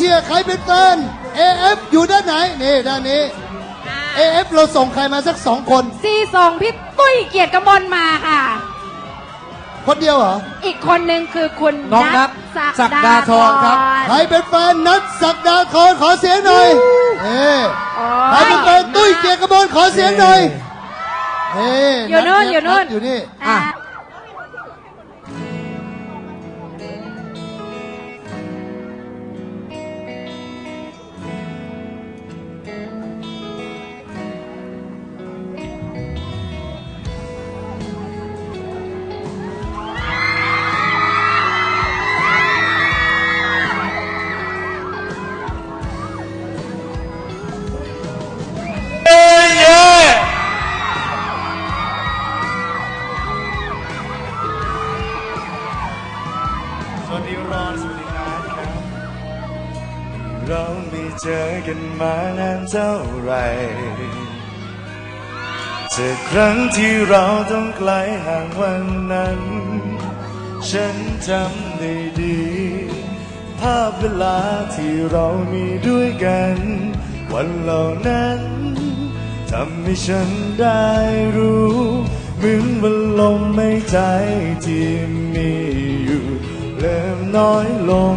ชียร์ใครเป็นแฟน AF อยู่ด้านไหน นี่ด้านนี้ AF เราส่งใครมาสักสองคน ซีส่งพี่ตุ้ยเกียรติกมลมาค่ะ คนเดียวเหรอ อีกคนหนึ่งคือคุณน้องนัทศักดาธรครับ ใครเป็นแฟนนัทศักดาธรขอเสียงหน่อยเอ้โอ้ใครเป็นแฟนตุ้ยเกียรติกมลขอเสียงหน่อยเอ้อยู่นู่นอยู่นู่นอยู่นี่อะ เท่าไรจากครั้งที่เราต้องไกลห่างวันนั้น ฉันจำได้ดี ภาพเวลาที่เรามีด้วยกัน วันเหล่านั้นทำให้ฉันได้รู้เหมือนวันลมไม่ใจที่มีอยู่เริ่มน้อยลง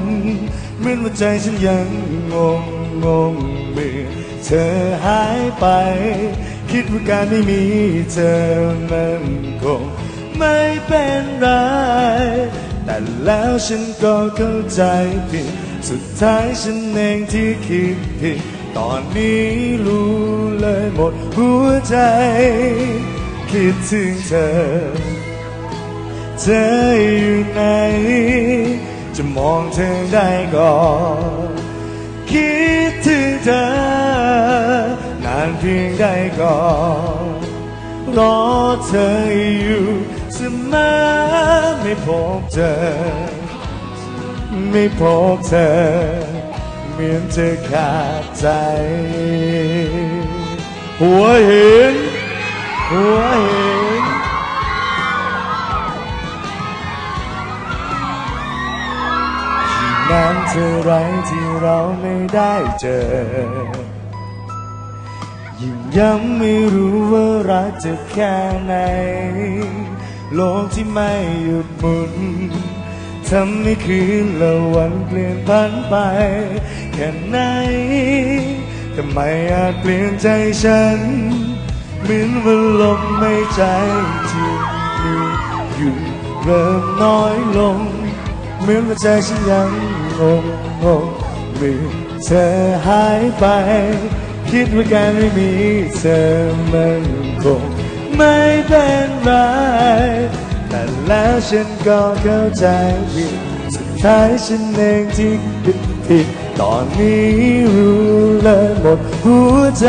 เหมือนว่าใจฉันยังงงงง เธอหายไป คิดว่าการไม่มีเธอมันคงไม่เป็นไร แต่แล้วฉันก็เข้าใจผิด สุดท้ายฉันเองที่คิดผิด ตอนนี้รู้เลยหมดหัวใจ คิดถึงเธอ เธออยู่ไหน จะมองเธอได้ก่อนคิด ถึงเธอ นานเพียงใดก่อนรอเธออยู่เสมอไม่พบเธอ ไม่พบเธอ เหมือนจะขาดใจ หัวเห็นหัวเห็น นานเท่าไรที่เราไม่ได้เจอ ยิ่งย้ำไม่รู้ว่ารักจะแค่ไหน โลกที่ไม่หยุดหมุนทำให้คืนและวันเปลี่ยนพันไป แค่ไหนทำไมอาจเปลี่ยนใจฉันเหมือนว่าลมไม่ใจที่มีอยู่เริ่มน้อยลง เหมือนว่าใจฉันยัง งงงมือเธอหายไป คิดว่าการไม่มีเธอมันคงไม่เป็นไร แต่แล้วฉันก็เข้าใจผิดสุดท้ายฉันเองที่ผิดผิดตอนนี้รู้เลยหมดหัวใจ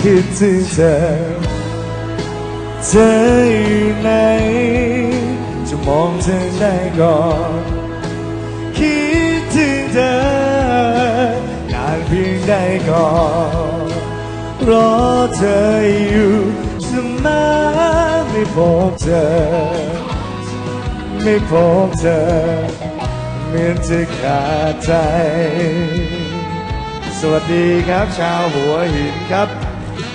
คิดถึงเธอ เธออยู่ไหนจะมองเธอได้ก่อน ใดก่อรอเธออยู่เสมอไม่พบเธอ ไม่พบเธอเหมือนจะขาดใจ สวัสดีครับ ชาวหัวหินครับ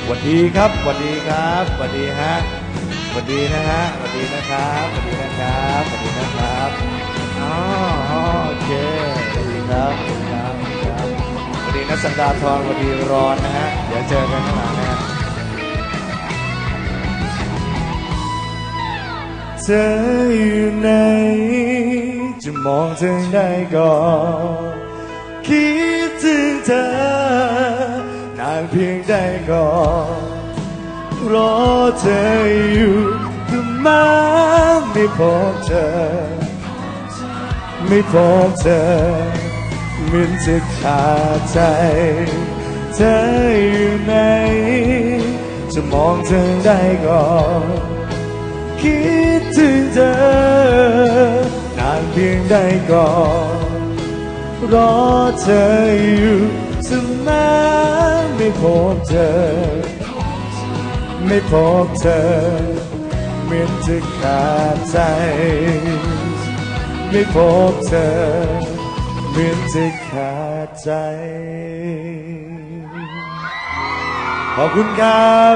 สวัสดีครับสวัสดีครับสวัสดีฮะสวัสดีนะฮะสวัสดีนะครับสวัสดีนะครับสวัสดีนะครับอ๋อโอเคสวัสดีครับ ดีนัสันดาทรสวัสดีรอนนะฮะ เดี๋ยวเจอกันข้างหลังนะฮะเธออยู่ไหนจะมองเธอได้ก่อนคิดถึงเธอนานเพียงใดก่อนรอเธออยู่แต่มาไม่พบเธอ ไม่พบเธอ เหมือนจะขาดใจ เธออยู่ไหน จะมองเธอได้ก่อนคิดถึงเธอนานเพียงใดก่อนรอเธออยู่เสมอไม่พบเธอ ไม่พบเธอ เหมือนจะขาดใจ ไม่พบเธอ เหมือนจะขาดใจ ขอบคุณครับ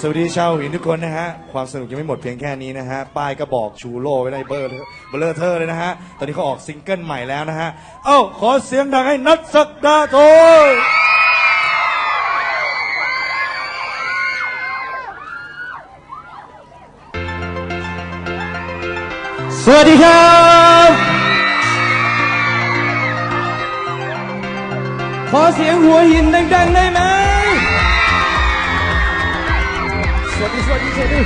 สวัสดีชาวหินทุกคนนะฮะ ความสนุกยังไม่หมดเพียงแค่นี้นะฮะ ป้ายก็บอกชูโล่ไว้ในเบอร์เบลอร์เทอร์เลยนะฮะ ตอนนี้เขาออกซิงเกิลใหม่แล้วนะฮะ เอ้า ขอเสียงดังให้นัทสักดาโทสวัสดีครับ ขอเสียงหัวหินดังๆได้ไหมสวัสดีสวัสดีสวัสดี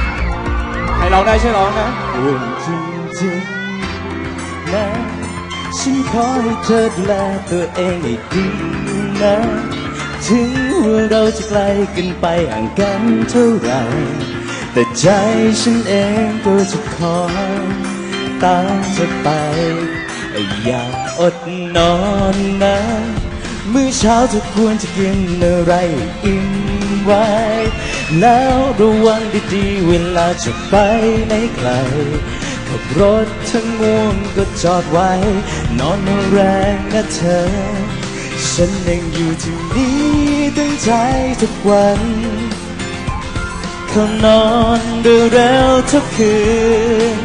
ให้ร้องได้ช่วยร้องนะห่วงจริงๆนะฉันขอให้เธอดูแลตัวเองให้ดีนะ ถึงว่าเราจะไกลกันไปห่างกันเท่าไหร่แต่ใจฉันเองก็จะคอยตามเธอไป อย่าอดนอนนะ มื้อเช้าเธอควรจะกินอะไรอิ่มไว้ แล้วระวังดีๆเวลาจะไปไหนไกลขับรถทั้งง่วงก็จอดไว้ นอนแรงนะเธอ ฉันยังอยู่ที่นี่ตั้งใจทุกวันเขานอนเร็วๆทุกคืน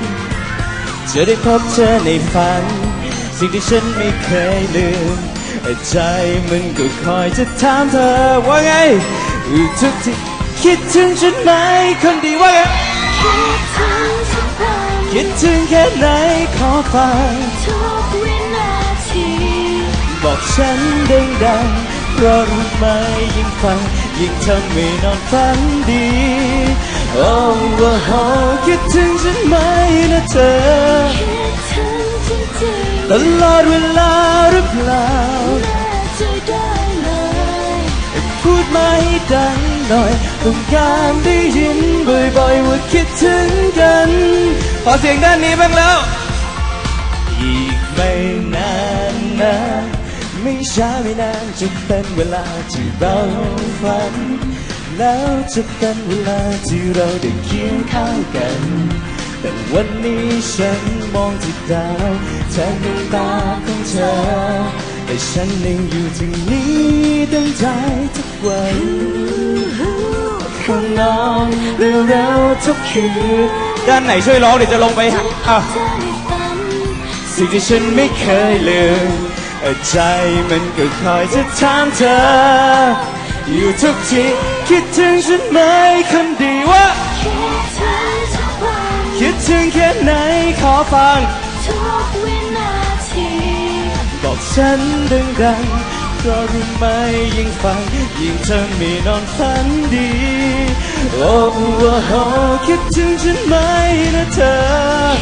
จะได้พบเธอในฝัน สิ่งที่ฉันไม่เคยลืม ใจมันก็คอยจะถามเธอว่าไงทุกที่คิดถึงฉันไหมคนดีว่าไงคิดถึงทุกวันคิดถึงแค่ไหนขอฟังทุกวินาทีบอกฉันดังๆเพราะรู้ไหมยิ่งฟัง ยิ่งทำให้นอนฝันดี โอ้โอ้โหคิดถึงฉันไหมนะเธอคิดถึงจริง ตลอดเวลาหรือเปล่าแน่ใจได้เลยพูดมาให้ดังหน่อยต้องการได้ยินบ่อยๆว่าคิดถึงกัน ขอเสียงด้านนี้บ้างแล้ว อีกไม่นานนะไม่ช้าไม่นานจะเป็นเวลาที่เราฝัน แล้วจะเป็นเวลาที่เราได้เคียงข้างกัน แต่วันนี้ฉันมองที่ดาวแทนดวงตาของเธอ แต่ฉันยังอยู่ที่นี่ตั้งใจทุกวันข้างนอนเร็วทุกคืนด้านไหนช่วยร้องเดี๋ยวจะลงไปหาอะสิ่งที่ฉันไม่เคยลืมใจมันก็คอยจะถามเธอ อยู่ทุกทีคิดถึงฉันไหมคนดีว่า ถึงแค่ไหนขอฟัง ทุกวินาที บอกฉันดังๆเพราะรู้ไหมยิ่งฟัง ยิ่งเธอไม่นอนฝันดี โอ้โหคิดถึงฉันไหมนะเธอ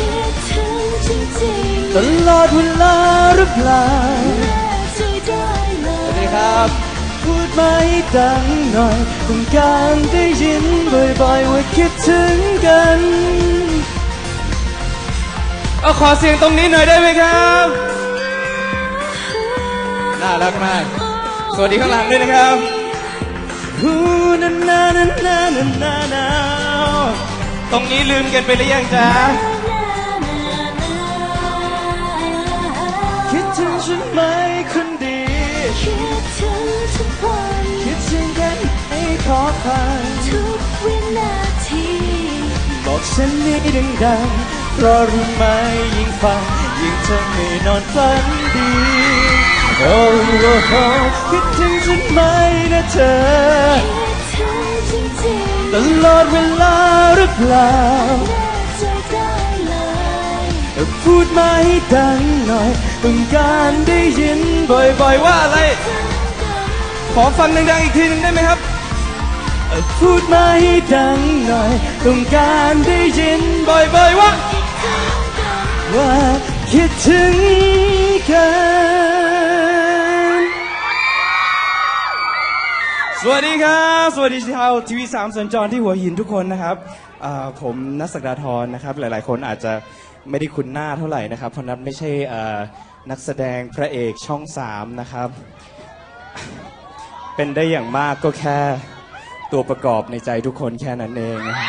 คิดถึงจริงตลอดเวลาหรือเปล่าๆแน่ใจได้เลสวัสยดีครับ พูดมาให้ดังหน่อยต้องการได้ยินบ่อยๆว่าคิดถึงกัน เอาขอเสียงตรงนี้หน่อยได้ไหมครับ น่ารักมาก สวัสดีข้างหลังด้วยนะครับฮูนานานานานานานาตรงนี้ลืมกันไปหรือยังจ๊ะคิดถึงฉันไหมคนดีคิดถึงทุกวันคิดถึงแค่ไหนขอฟังทุกวินาทีบอกฉันนี้ดังๆ เพราะรู้ไหมยิ่งฟังยิ่งทำให้นอนฝันดี โอ้โหคิดถึงฉันไหมนะเธอ ตลอดเวลาหรือเปล่าใจได้เลยพูดมาให้ดังหน่อยต้องการได้ยินบ่อยๆว่าอะไร ขอฟังดังๆอีกทีหนึ่งได้ไหมครับพูดมาให้ดังหน่อย ต้องการได้ยินบ่อยๆว่า ว่าคิดถึงกัน สวัสดีครับ สวัสดีชาวทีวีสามสัญจรที่หัวหินทุกคนนะครับอ่าผมนัทศักดาธรนะครับ หลายๆ คนอาจจะไม่ได้คุ้นหน้าเท่าไหร่นะครับ เพราะนัทไม่ใช่อ่านักแสดงพระเอกช่องสามนะครับ เป็นได้อย่างมากก็แค่ตัวประกอบในใจทุกคนแค่นั้นเองนะค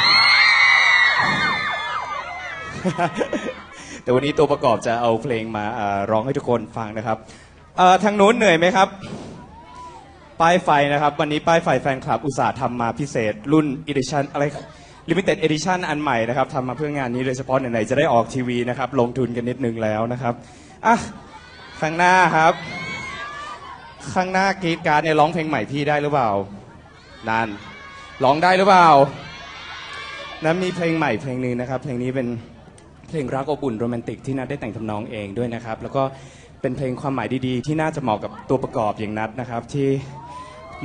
รับ แต่วันนี้ตัวประกอบจะเอาเพลงมาอ่าร้องให้ทุกคนฟังนะครับเอ่อทางนู้นเหนื่อยไหมครับ ป้ายไฟนะครับ วันนี้ป้ายไฟแฟนคลับอุตสาห์ทำมาพิเศษ รุ่น edition อะไร limited edition อันใหม่นะครับทำมาเพื่องานนี้โดยเฉพาะไหนๆจะได้ออกทีวีนะครับ ลงทุนกันนิดนึงแล้วนะครับอะข้างหน้าครับ ข้างหน้ากรีดการ์ดเนี่ยร้องเพลงใหม่พี่ได้หรือเปล่านั่นร้องได้หรือเปล่านั้นมีเพลงใหม่เพลงหนึ่งนะครับ เพลงนี้เป็น เพลงรักอบอุ่นโรแมนติกที่นัทได้แต่งทำนองเองด้วยนะครับ แล้วก็เป็นเพลงความหมายดีๆ ที่น่าจะเหมาะกับตัวประกอบอย่างนัทนะครับ ที่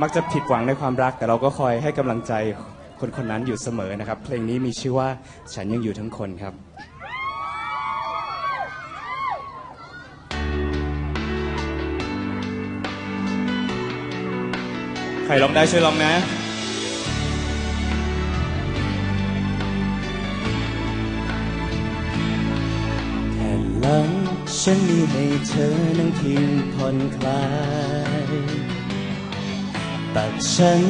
มักจะผิดหวังในความรัก แต่เราก็คอยให้กำลังใจคนคนนั้นอยู่เสมอนะครับ เพลงนี้มีชื่อว่าฉันยังอยู่ทั้งคนครับใครร้องได้ช่วยร้องนะ ฉันมีให้เธอนั่งพิงผ่อนคลายตักฉัน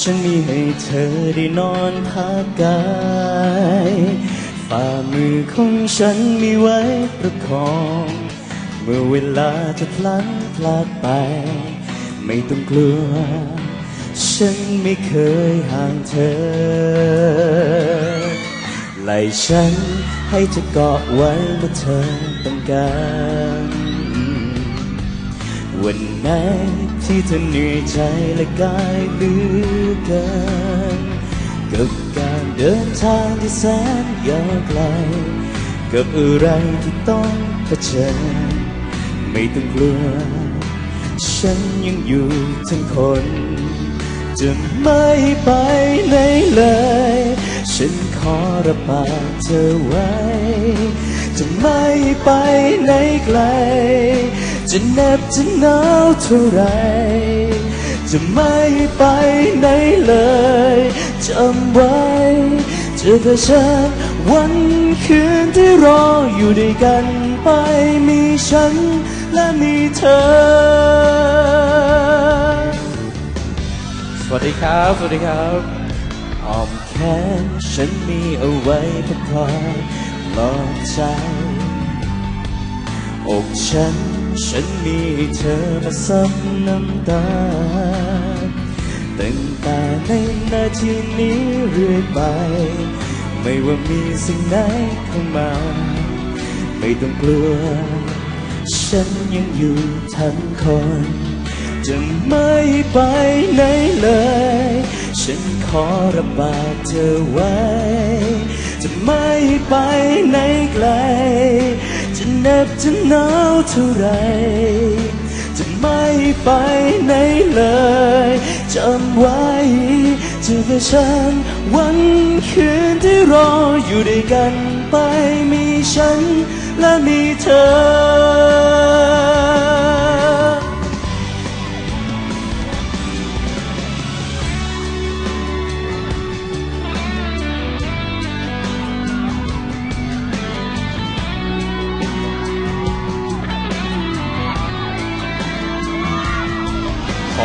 ฉันมีให้เธอได้นอนพักกาย ฝ่ามือของฉันมีไว้ประคอง เมื่อเวลาจะพลันพลาดไป ไม่ต้องกลัว ฉันไม่เคยห่างเธอไหลฉัน ให้เธอเกาะไว้เมื่อเธอต้องการ วันไหนที่เธอเหนื่อยใจและกายเหลือเกินกับการเดินทางที่แสนยาวไกล กับอะไรที่ต้องเผชิญ ไม่ต้องกลัว ฉันยังอยู่ทั้งคน จะไม่ไปไหนเลย ฉันขอระบายเธอไว้ จะไม่ไปไหนไกล จะเน็บจะหนาวเท่าไร จะไม่ไปไหนเลยจำไว้เจอกับฉันวันคืนที่รออยู่ด้วยกันไปมีฉันและมีเธอ ครับ สวัสดีครับอ้อมแขนฉันมีเอาไว้เพื่อคอยปลอบใจอกฉัน ฉันมีเธอมาซับน้ำตาตั้งแต่ในนาทีนี้เรื่อยไป ไม่ว่ามีสิ่งไหนเข้ามา ไม่ต้องกลัว ฉันยังอยู่ทั้งคน จะไม่ไปไหนเลย ฉันขอระบายเธอไว้ จะไม่ไปไหนไกล จะเหน็บจะหนาวเท่าไร จะไม่ไปไหนเลยจำไว้จอกับฉันวันคืนที่รออยู่ด้วยกันไปมีฉันและมีเธอ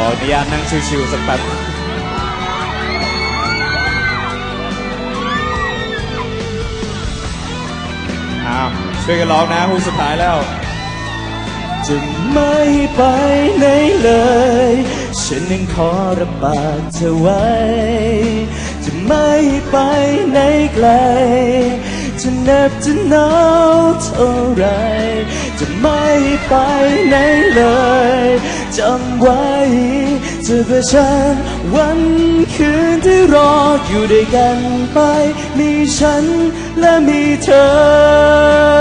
ออนุญาตนั่งชิวๆสักแป๊บอ้าวช่วยกันร้องนะฮูสุดท้ายแล้ว จะไม่ไปไหนเลย ฉันยังขอระบายเธอไว้ จะไม่ไปไหนไกล จะเหน็บจะหนาวเท่าไร จะไม่ไปไหนเลยจำไว้เธอกับฉัน วันคืนที่รออยู่ด้วยกันไป มีฉันและมีเธอ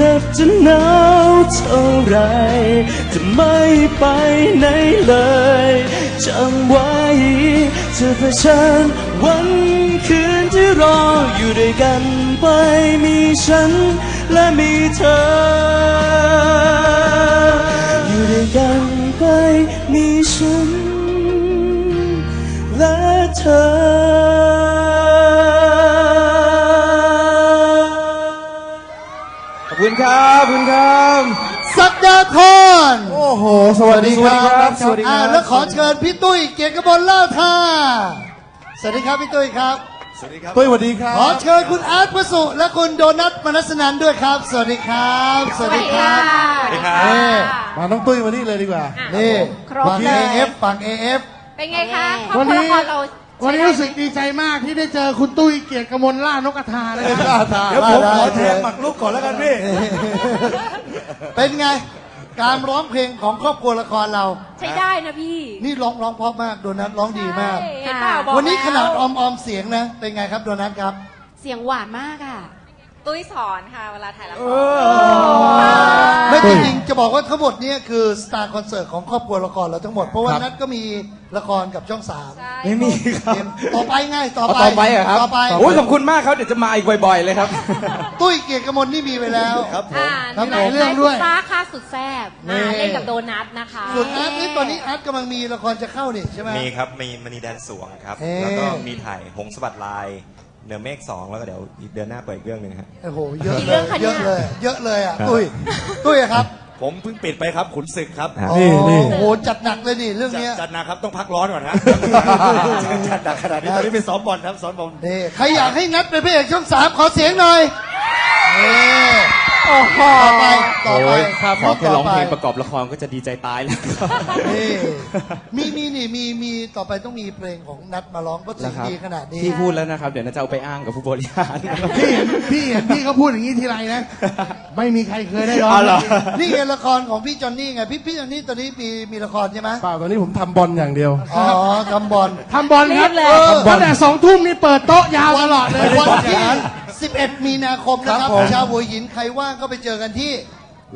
หน็บจะหนาวเท่าไร จะไม่ไปไหนเลยจำไว้เธอกับฉันวันคืนที่รออยู่ด้วยกันไปมีฉันและมีเธอ อยู่ด้วยกันไปมีฉัน คุณครับขอบคุณครับสดาคอนโอ้โห สวัสดีครับสวัสดีครับอ่าแล้วขอเชิญพี่ตุ้ยเกียรติกมลล่าท่าสวัสดีครับพี่ตุ้ยครับตุ้ยสวัสดีครับขอเชิญคุณอาร์ตพระสุและคุณโดนัทมนัสนันด้วยครับ สวัสดีครับ สวัสดีครับสวัสดีค่ะนี่มาน้องตุ้ยมานี่เลยดีกว่า นี่ครบฝั่ง เลย AF ฝั่ง AF เป็นไงคะครอบวันครัวนี้ละครเรา วันนี้รู้สึกดีใจมากที่ได้เจอคุณตุ้ยเกียรติกมลล่านกกระทาเลยครับเดี๋ยวผมขอแทนหมักลูกก่อนแล้วกันพี่ เป็นไง การร้องเพลงของครอบครัวละครเรา ใช้ได้นะพี่นี่ร้องร้องเพราะมากโดนัทร้องดีมาก ใช่เห็นเปล่าบอกวันนี้แล้วขนาดออมออมเสียงนะ เป็นไงครับโดนัทครับ เสียงหวานมากอะ ตุ้ยสอนค่ะ เวลาถ่ายละคร ไม่จริงๆจะบอกว่าทั้งหมดเนี้คือสตาร์คอนเสิร์ตของครอบครัวละครเราทั้งหมด เพราะว่านัทก็มีละครกับช่องสามไม่มีครับเห็นต่อไปไง่ายต่อเอาไปต่อไปเหรอครับต่อไปโอ้ยขอบคุณมากครับเดี๋ยวจะมาอีกบ่อยๆเลยครับ ตุ้ยเกียรติกมลนี่มีไปแล้ว ครับผม อ่าครับหลายผมเรื่องด้วยฟ้าค่าสุดแซ่บนี่ อ่าเล่นกับโดนัทนะคะส่วนอาร์ตนี่ตอนนี้อาร์ตกำลังมีละครจะเข้านี่ใช่ไหม มีครับ มีมณีแดนสวงครับ เอ๊ะ แล้วก็มีถ่ายหงสะบัดลาย เหนือเมฆสองแล้วก็เดี๋ยวอีกเดือนหน้าเปิดอีกเรื่องหนึ่งครับโอ้โหเยอะเลยเยอะเลย เยอะเลยอะตุ้ยตุ้ยอะครับผมเพิ่งปิดไปครับขุนศึกครับครับนี่นี่ โอ้โหจัดหนักเลยนี่เรื่องจัดเนี้ยจัดนะครับต้องพักร้อนก่อนฮะ จัดหนักขนาดนี้ตอนนี้เป็นซ้อมบอลครับซ้อมบอล นี่ใครอยากให้นัดเป็นพระเอกช่องสามขอเสียงหน่อยนี่ โอ้โห ต่อไปต่อไปโอ้ยถ้าขอแค่ต่ร้องเพลงไปประกอบละครก็จะดีใจตายแล้วนี่มีมีนี่มีมีต่อไปต้องมีเพลงของนัดมาร้องก็เสียงนะครับดีขนาดนี้ที่พูดแล้วนะครับ เดี๋ยวน่าจะเอาไปอ้างกับผู้บริหารพี่เห็นพี่เห็นพี่เขาพูดอย่างนี้ทีไรนะ ไม่มีใครเคยได้ร้องอ๋อเหรอ นี่ไงละครของพี่จอนนี่ไง พี่พี่จอนนี่ตอนนี้มีมีละครใช่ไหมเปล่าตอนนี้ผมทำบอลอย่างเดียวอ๋อทำบอล ทำบอลครับรีบเลยตั้งแต่สองทุ่มนี่เปิดโต๊ะยาวตลอดเลย วันที่ 11 มีนาคมนะครับ ครับผม ชาวหัวหินใครว่างก็ไปเจอกันที่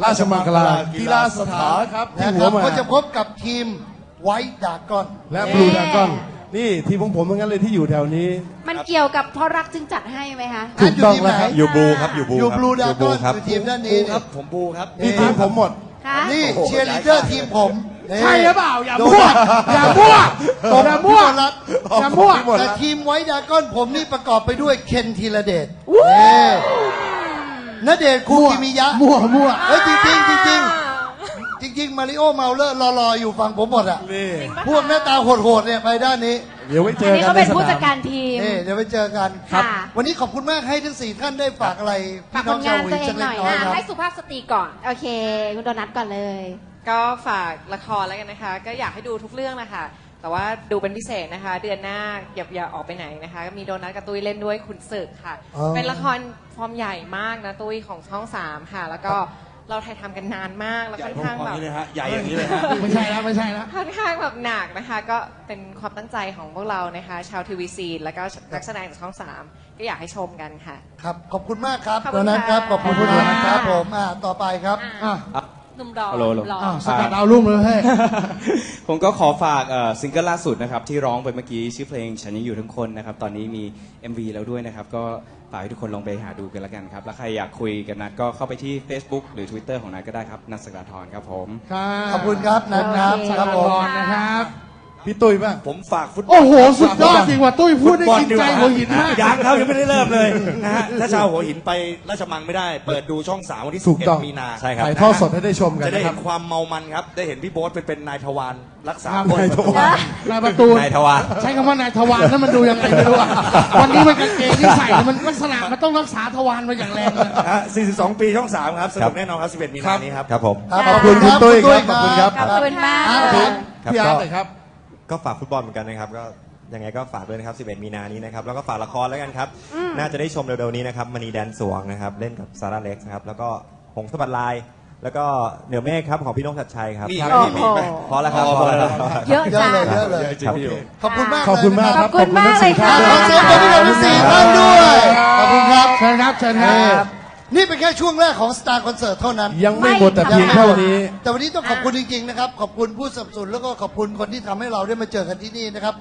ราชมังคลากีฬาสถานครับที่นะคหัรัวบหมาก็จะพบกับทีมไวท์ดากอนและบลูดากอนนี่ทีมของผมทั้งนั้นเลยที่อยู่แถวนี้ มันเกี่ยวกับเพราะรักจึงจัดให้ไหมคะ ถูกต้องแล้วครับ อยู่บลูครับอยู่บลูอยู่ครับบลูดาอยู่กอนครับ คือทีมด้านนี้ ครับผมบูครับ นี่ทีมผมหมด คะ นี่เชียร์ลีดเดอร์ทีมผม นี่ ใช่หรือเปล่า อย่าโดมั่วนัทอย่ามั่วตบอย่าพี่มั่วโดนัทอย่ามั่วหมดแต่แล้วทีมไวท์ดากอนผมนี่ประกอบไปด้วยเคนธีรเดชนี่ณเดชน์คูกิมิยะมั่วมั่ว เฮ้ยจริงจริงๆจริงๆจริงๆมาริโอเมาเลอร์รอๆอยู่ฝั่งผมหมดอะ นี่พวกหน้าตาโหดๆเนี่ยไปด้านนี้ เดี๋ยวไว้เจอันอนี้กันเขาในเป็นสผู้นาจัดมการทีม นี่เดี๋ยวไปเจอกันครับวันนี้ขอบคุณมากให้ทั้งสี่ท่านได้ฝากอะไรฝากพี่ผน้องลชางาวนหัวตัวหินเอสักงหน่อยเล็กน้อยครับอะให้สุภาพสตรีก่อน โอเค คุณโดนัทก่อนเลย ก็ฝากละครแล้วกันนะคะ ก็อยากให้ดูทุกเรื่องนะคะ แต่ว่าดูเป็นพิเศษนะคะ เดือนหน้าอย่าอย่าออกไปไหนนะคะ มีโดนัทกับตุ้ยเล่นด้วยคุณศึกค่ะ อ๋อ เป็นละครฟอร์มใหญ่มากนะตุ้ยของช่องสามค่ะ แล้วก็เราถ่ายทำกันนานมากแล้วใหญ่ค่อนพอข้างๆแบบ นี้เลยฮะ ใหญ่อย่างนี้เลยฮะ ไม่ใช่แล้วไม่ใช่แล้ว ค่อนข้างแบบหนักนะคะ ก็เป็นความตั้งใจของพวกเรานะคะ ชาวทีวีซีแล้วก็นักแสดงจากช่องสามก็อยากให้ชมกันค่ะ ครับ ขอบคุณมากครับขอบตคุอนณนั้นครับค่ะขอบคุณคุณโดนัทครับผมอ่าต่อไปครับอะ หนุ่มรอฮัลโหล หนุ่มรออ้าวสกัดเอารุ่งเลยเฮ้ย ผมก็ขอฝากเอ่อซิงเกิลล่าสุดนะครับ ที่ร้องไปเมื่อกี้ชื่อเพลงฉันยังอยู่ทั้งคนนะครับ ตอนนี้มี MV แล้วด้วยนะครับ ก็ฝากให้ทุกคนลองไปหาดูกันแล้วกันครับ แล้วใครอยากคุยกันนัดก็เข้าไปที่ Facebook หรือ Twitter ของนัดก็ได้ครับ นัทสกดาทรครับผมขอบคุณครับนัทครับโอเค ครับผมก่อนนะครับ พี่ตุ้ยบ้างผมฝากฟุตบอลโอ้โห สุดยอดจริงว่ะตุ้ยพูดได้ฟุตบอลกินดีกใจว่าหัวหินมากยังครับยังไม่ได้เริ่มเลยนะฮะถ้าชาวหัวหินไปราชมังไม่ได้ เปิดดูช่องสามวันที่ถูกต้อง11มีนาใช่ครับถ่ายทอดสดให้ได้ชมกันจะได้นะคเห็รับนความเมามันครับ ได้เห็นพี่โบ๊ทเป็นเป็นนายทวารรักษาครับคนนายทวารนายประตูนายทวารใช้คำว่านายทวารนั้นมันดูยังไงไม่รู้อะวันนี้มันกางเกงที่ใส่มันลักษณะมันต้องรักษาทวารมาอย่างแรงเลยนะฮะ42 ปีช่อง3ครับสนุกแน่นอนครับ11มีนานี้ครับครับผมครับขอบคุณคุณตุ้ยครับขอบคุณครับขอบคุณมากครับค่ะครับพี่อาร์ตก็เลยครับ ก็ฝากฟุตบอลเหมือนกันนะครับ ก็ยังไงก็ฝากด้วยนะครับ 11 มีนานี้นะครับ แล้วก็ฝากละครแล้วกันครับน่าจะได้ชมเร็วๆนี้นะครับมณีแดนสวงนะครับ เล่นกับซาร่าเล็กซ์นะครับ แล้วก็หงสะบัดลาย แล้วก็เหนือเมฆครับของพี่นกชัดชัยครับมีครับโอ้โหพอแล้วครับพอแล้วครับ เยอะเยอะจัง เลยเยอะเลยครับขอบคุณมากขอบคุณมากเลยนะครับขอบคุณมากเลยค่ะ ขอเสียงปรบมือให้ทั้งสี่ท่านด้วย ขอบคุณครับ เชิญครับ เชิญคเอรัอบ นี่เป็นแค่ช่วงแรกของ Star Concert เท่านั้น ยังไม่หมดแต่เพียงเท่านี้ แต่วันนี้ต้องขอบคุณจริงๆนะครับ ขอบคุณผู้สนับสนุนแล้วก็ขอบคุณคนที่ทำให้เราได้มาเจอกันที่นี่นะครับ